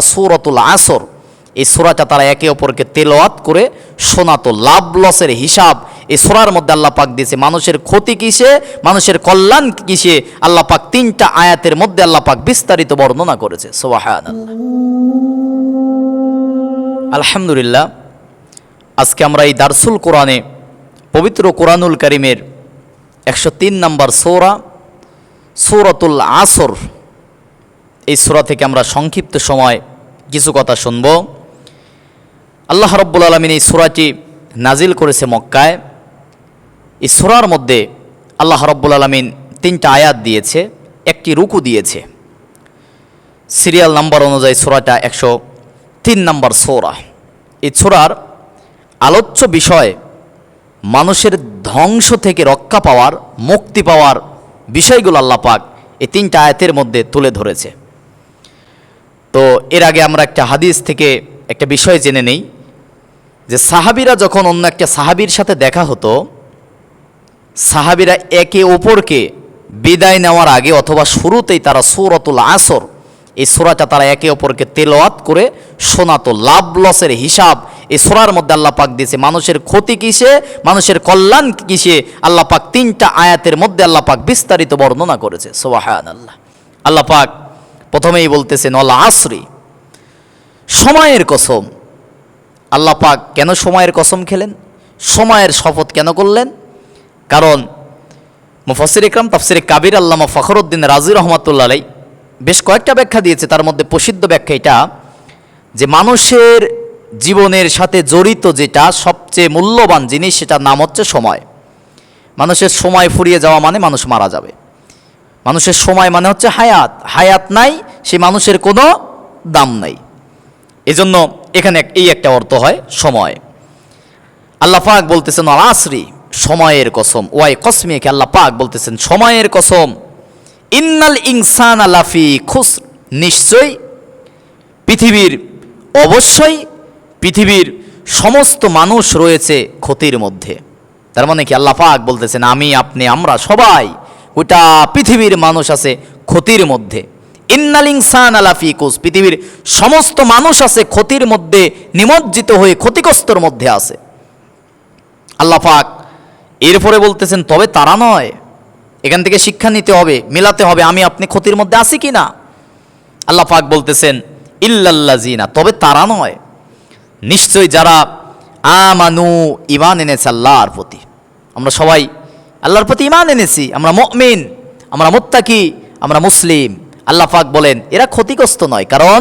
সুরতুল আসর। এই সুরাটা তারা একে অপরকে তেলাওয়াত করে শোনাতো। লাভ লসের হিসাব এই সুরার মধ্যে আল্লাহ পাক দিয়েছে। মানুষের ক্ষতি কিসে? মানুষের কল্যাণ কিসে? আল্লাহ পাক তিনটা আয়াতের মধ্যে আল্লাহ পাক বিস্তারিত বর্ণনা করেছে। সোবাহান আলহামদুলিল্লাহ। আজকে আমরা এই দারসুল কোরআনে পবিত্র কোরআনুল করিমের একশো তিন নম্বর সৌরা, সৌরতুল আসর এই সূরা থেকে আমরা সংক্ষিপ্ত সময় কিছু কথা শুনব। আল্লাহ রব্বুল আলমিন এই সূরাটি নাজিল করেছে মক্কায়। এই সূরার মধ্যে আল্লাহ রব্বুল আলমিন তিনটা আয়াত দিয়েছে, একটি রুকু দিয়েছে। সিরিয়াল নাম্বার অনুযায়ী সূরাটা একশো তিন নম্বর সোরা। এই সূরার আলোচ্য বিষয় মানুষের ধ্বংস থেকে রক্ষা পাওয়ার, মুক্তি পাওয়ার বিষয়গুলো আল্লাহ পাক এই তিনটা আয়াতের মধ্যে তুলে ধরেছে। তো এর আগে আমরা একটা হাদিস থেকে একটা বিষয় জেনে নেই যে সাহাবিরা যখন অন্য একটা সাহাবির সাথে দেখা হতো, সাহাবিরা একে অপরকে বিদায় নেওয়ার আগে অথবা শুরুতেই তারা সুরতুল আসর, এই সোরাটা তারা একে অপরকে তেলাওয়াত করে শোনাতো। লাভ লসের হিসাব, এই সোরার মধ্যে আল্লাহ পাক দিয়েছে, মানুষের ক্ষতি কিসে, মানুষের কল্যাণ কিসে, আল্লাহ পাক তিনটা আয়াতের মধ্যে আল্লাহ পাক বিস্তারিত বর্ণনা করেছে। সোবাহান আল্লাহ আল্লাহ পাক প্রথমেই বলতেছেন, অল আসরি। সময়ের কসম। আল্লাহ পাক কেন সময়ের কসম খেলেন? সময়ের শপথ কেন করলেন? কারণ মুফসির ইকরাম, তাফসির কাবির আল্লামা ফখরুদ্দিন রাজি রহমতুল্লাহ আলাই বেশ কয়েকটা ব্যাখ্যা দিয়েছে। তার মধ্যে প্রসিদ্ধ ব্যাখ্যা এটা যে, মানুষের জীবনের সাথে জড়িত যেটা সবচেয়ে মূল্যবান জিনিস, সেটার নাম হচ্ছে সময়। মানুষের সময় ফুরিয়ে যাওয়া মানে মানুষ মারা যাবে। মানুষের সময় মানে হচ্ছে হায়াত। হায়াত নাই সে মানুষের কোনো দাম নাই। এজন্য এখানে এই একটা অর্থ হয় সময়। আল্লাহ পাক বলতেছেন, আল আসরি সময়ের কসম। ওয়াই কসমিকে আল্লাহ পাক বলতেছেন, সময়ের কসম। ইন্নাল ইনসান আলাফি খুস নিশ্চয়ই পৃথিবীর, অবশ্যই পৃথিবীর সমস্ত মানুষ রয়েছে ক্ষতির মধ্যে। তার মানে কি আল্লাহ পাক বলতেছেন, আমি, আপনি, আমরা সবাই গোটা পৃথিবীর মানুষ আছে ক্ষতির মধ্যে। ইন্নাল ইনসান আলাফি কুস পৃথিবীর সমস্ত মানুষ আছে ক্ষতির মধ্যে, নিমজ্জিত হয়ে ক্ষতিগ্রস্তর মধ্যে আছে। আল্লাহ পাক এরপরে বলতেছেন, তবে তারা নয়। এখান থেকে শিক্ষা নিতে হবে, মিলাতে হবে, আমি আপনি ক্ষতির মধ্যে আছি কি না? আল্লাহ পাক বলতেছেন ইল্লাল্লাজিনা তবে তারা নয়। নিশ্চয় যারা আমানু ইমান এনেছে আল্লাহর প্রতি। আমরা সবাই আল্লাহর প্রতি ইমান এনেছি, আমরা মুমিন, আমরা মুত্তাকি, আমরা মুসলিম। আল্লাহ পাক বলেন, এরা ক্ষতিগ্রস্ত নয়, কারণ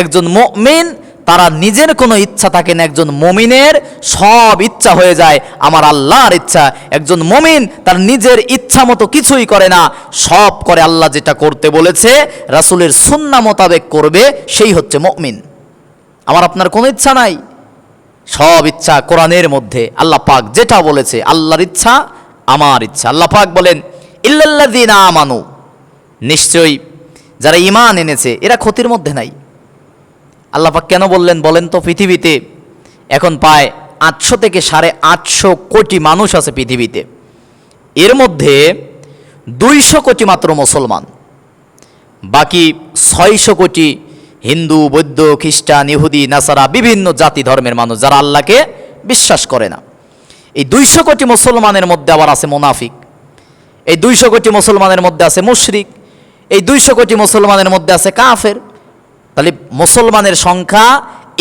একজন মুমিন, তারা নিজের কোনো ইচ্ছা থাকে না, একজন মমিনের সব ইচ্ছা হয়ে যায়, আমার আল্লাহর ইচ্ছা। একজন মমিন, তার নিজের ইচ্ছা মতো কিছুই করে না, সব করে আল্লাহ যেটা করতে বলেছে, রাসূলের সুন্না মোতাবেক করবে, সেই হচ্ছে মমিন। আমার আপনার কোনো ইচ্ছা নাই? সব ইচ্ছা কোরআনের মধ্যে, আল্লাহ পাক যেটা বলেছে, আল্লাহর ইচ্ছা আমার ইচ্ছা। আল্লাহ পাক বলেন, ইল্লাল্লাযীনা আমানু। নিশ্চয়ই যারা ঈমান এনেছে, এরা ক্ষতির মধ্যে নাই। আল্লাহ পাক কেন বললেন, বলেন তো পৃথিবীতে এখন প্রায় আটশো থেকে সাড়ে আটশো কোটি মানুষ আছে পৃথিবীতে। এর মধ্যে দুইশো কোটি মাত্র মুসলমান। বাকি ছয়শো কোটি হিন্দু, বৌদ্ধ, খ্রিস্টান, ইহুদি, নাসারা, বিভিন্ন জাতি ধর্মের মানুষ, যারা আল্লাহকে বিশ্বাস করে না। এই দুইশো কোটি মুসলমানের মধ্যে আবার আছে মোনাফিক। এই দুইশো কোটি মুসলমানের মধ্যে আছে মুশরিক। এই দুইশো কোটি মুসলমানের মধ্যে আছে কাফের। তাহলে মুসলমানের সংখ্যা,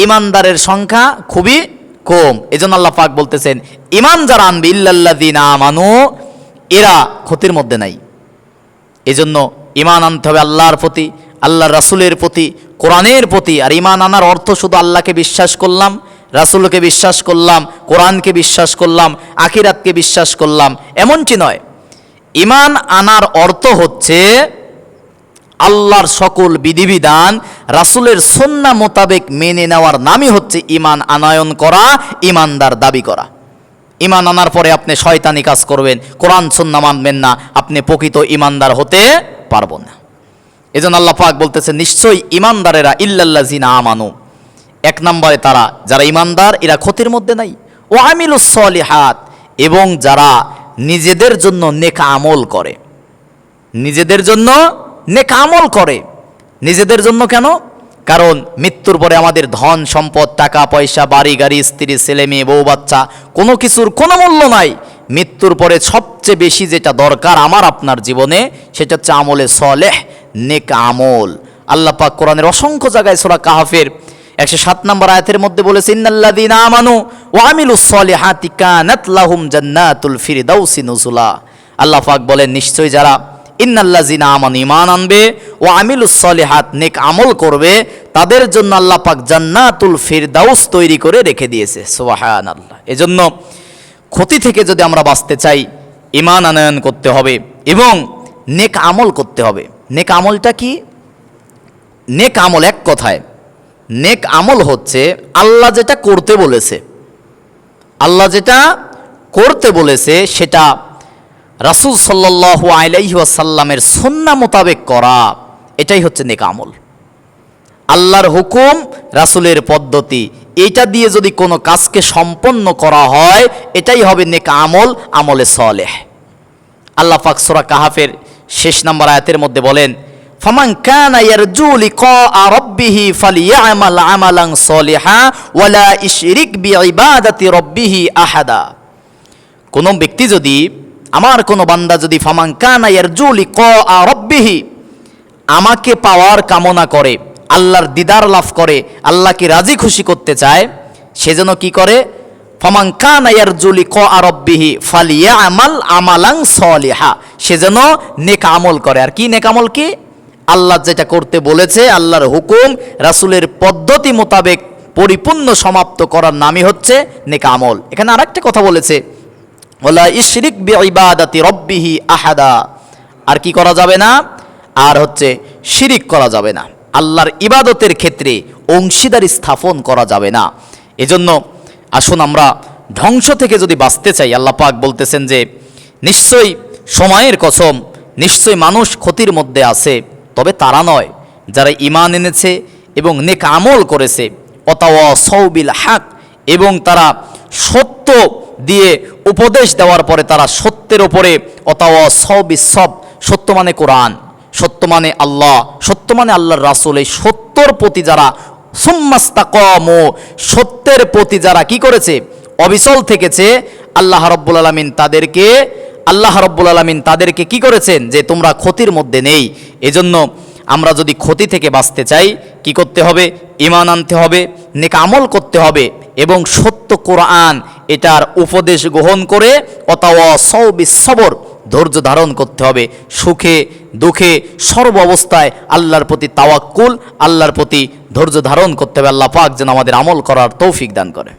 ইমানদারের সংখ্যা খুবই কম। এজন্য আল্লাহ পাক বলতেছেন, ইমান যারা আনবে, ইল্লাল্লাযীনা আমানু, এরা ক্ষতির মধ্যে নাই। এজন্য ইমান আনতে হবে আল্লাহর প্রতি, আল্লাহর রাসূলের প্রতি, কোরআনের প্রতি। আর ইমান আনার অর্থ শুধু আল্লাহকে বিশ্বাস করলাম রাসূলকে বিশ্বাস করলাম, কোরআনকে বিশ্বাস করলাম, আখিরাতকে বিশ্বাস করলাম, এমনটি নয়। ইমান আনার অর্থ হচ্ছে আল্লাহর সকল বিধিবিধান, রাসূলের সন্না মোতাবেক মেনে নেওয়ার নামই হচ্ছে ইমান আনায়ন করা ইমানদার দাবি করা। ইমান আনার পরে আপনি শয়তানি কাজ করবেন, কোরআন সন্না মানবেন না, আপনি প্রকৃত ইমানদার হতে পারব না। এজন্য আল্লাহ পাক বলতেছে নিশ্চয়ই ইমানদারেরা ইল্লাল্লাযিনা আমানু এক নম্বরে তারা, যারা ইমানদার, এরা ক্ষতির মধ্যে নাই। ও আমিলুস সলিহাত, এবং যারা নিজেদের জন্য নেকা আমল করে। নিজেদের জন্য নেক আমল করে। নিজেদের জন্য কেন? কারণ মৃত্যুর পরে আমাদের ধন, সম্পদ, টাকা, পয়সা, বাড়ি, গাড়ি, স্ত্রী, ছেলে মেয়ে, বউ, বাচ্চা, কোনো কিছুর কোনো মূল্য নাই। মৃত্যুর পরে সবচেয়ে বেশি যেটা দরকার আমার, আপনার জীবনে, সেটা হচ্ছে আমলে সলেহ, নেক আমল। আল্লাহ পাক কোরআনের অসংখ্য জায়গায় সোরা কাহাফের একশো সাত নম্বর আয়াতের মধ্যে বলেছে, ইন্নাল্লাযীনা আমানু ওয়া আমিলুস সলিহাতি কানাত লাহুম জান্নাতুল ফিরদাউসি নুজুলা। আল্লাহ পাক বলেন, নিশ্চয়ই যারা ইন্নাল্লাযীনা আমানু ঈমান আনবে ও আমিলুস সলিহাত নেক আমল করবে, তাদের জন্য আল্লাহ পাক জান্নাতুল ফিরদাউস তৈরি করে রেখে দিয়েছে। সুবহানাল্লাহ। এজন্য ক্ষতি থেকে যদি আমরা বাঁচতে চাই ইমান আনয়ন করতে হবে এবং নেক আমল করতে হবে। নেক আমলটা কি? নেক আমল এক কথায় নেক আমল হচ্ছে আল্লাহ যেটা করতে বলেছে। আল্লাহ যেটা করতে বলেছে সেটা রাসুল সাল্লাল্লাহু আলাইহি ওয়াসাল্লামের সন্না মোতাবেক করা, এটাই হচ্ছে নেক আমল। আল্লাহর হুকুম, রাসুলের পদ্ধতি, এটা দিয়ে যদি কোনো কাজকে সম্পন্ন করা হয়, এটাই হবে নেক আমল, আমলে সলেহ। আল্লাহ পাক সূরা কাহাফের শেষ নাম্বার আয়াতের মধ্যে বলেন ফামান কানা ইয়ারজু লিকা রাব্বিহি ফালিয়ামাল আমালান সলিহা ওয়ালা ইশরিক বিইবাদাতি রাব্বিহি আহাদা। কোনো ব্যক্তি যদি, আমার কোনো বান্দা যদি ফামান আমাকে পাওয়ার কামনা করে, আল্লাহর দিদার লাভ করে, আল্লাহকে রাজি খুশি করতে চায়, সে যেন কি করে? ফমান কানা ক ফালিয়া আমাল আমালাং সলিহা, সে যেন নেক আমল করে। আর কি নেক আমল কি? আল্লাহ যেটা করতে বলেছে, আল্লাহর হুকুম, রাসুলের পদ্ধতি মোতাবেক পরিপূর্ণ সমাপ্ত করার নামই হচ্ছে নেক আমল। এখানে আরেকটা কথা বলেছে, ওলা ইশরিক বিইবাদাতি রব্বিহি আহাদা। আর কি করা যাবে না? আর হচ্ছে শিরিক করা যাবে না। আল্লাহর ইবাদতের ক্ষেত্রে অংশীদারি স্থাপন করা যাবে না। এজন্য আসুন আমরা ধ্বংস থেকে যদি বাঁচতে চাই, আল্লাহ পাক বলতেছেন যে, নিশ্চয়ই সময়ের কসম, নিশ্চয়ই মানুষ ক্ষতির মধ্যে আছে। তবে তারা নয়, যারা ইমান এনেছে এবং নেক আমল করেছে অতাওয়া সৌবিল হাক, এবং তারা সত্য দিয়ে উপদেশ দেওয়ার পরে তারা সত্যের ওপরে অতাওয়া সবই সব, সত্য মানে কোরআন, সত্য মানে আল্লাহ, সত্য মানে আল্লাহর রাসুল, এই সত্যর প্রতি যারা সুম্মাস্তাকম, সত্যের প্রতি যারা কি করেছে? অবিচল থেকেছে, আল্লাহ রব্বুল আলমিন তাদেরকে আল্লাহ রব্বুল আলমিন তাদেরকে কি করেছেন? যে তোমরা ক্ষতির মধ্যে নেই। এজন্য আমরা যদি ক্ষতি থেকে বাঁচতে চাই, কি করতে হবে? ইমান আনতে হবে, নেক আমল করতে হবে এবং সত্য কোরআন এটার উপদেশ গ্রহণ করে অথবা সৌবি ধৈর্য ধারণ করতে হবে। সুখে, দুঃখে, সর্ব অবস্থায় আল্লাহর প্রতি তাওয়াক্কুল, আল্লাহর প্রতি ধৈর্য ধারণ করতে হবে। আল্লাহ পাক যেন আমাদের আমল করার তৌফিক দান করে।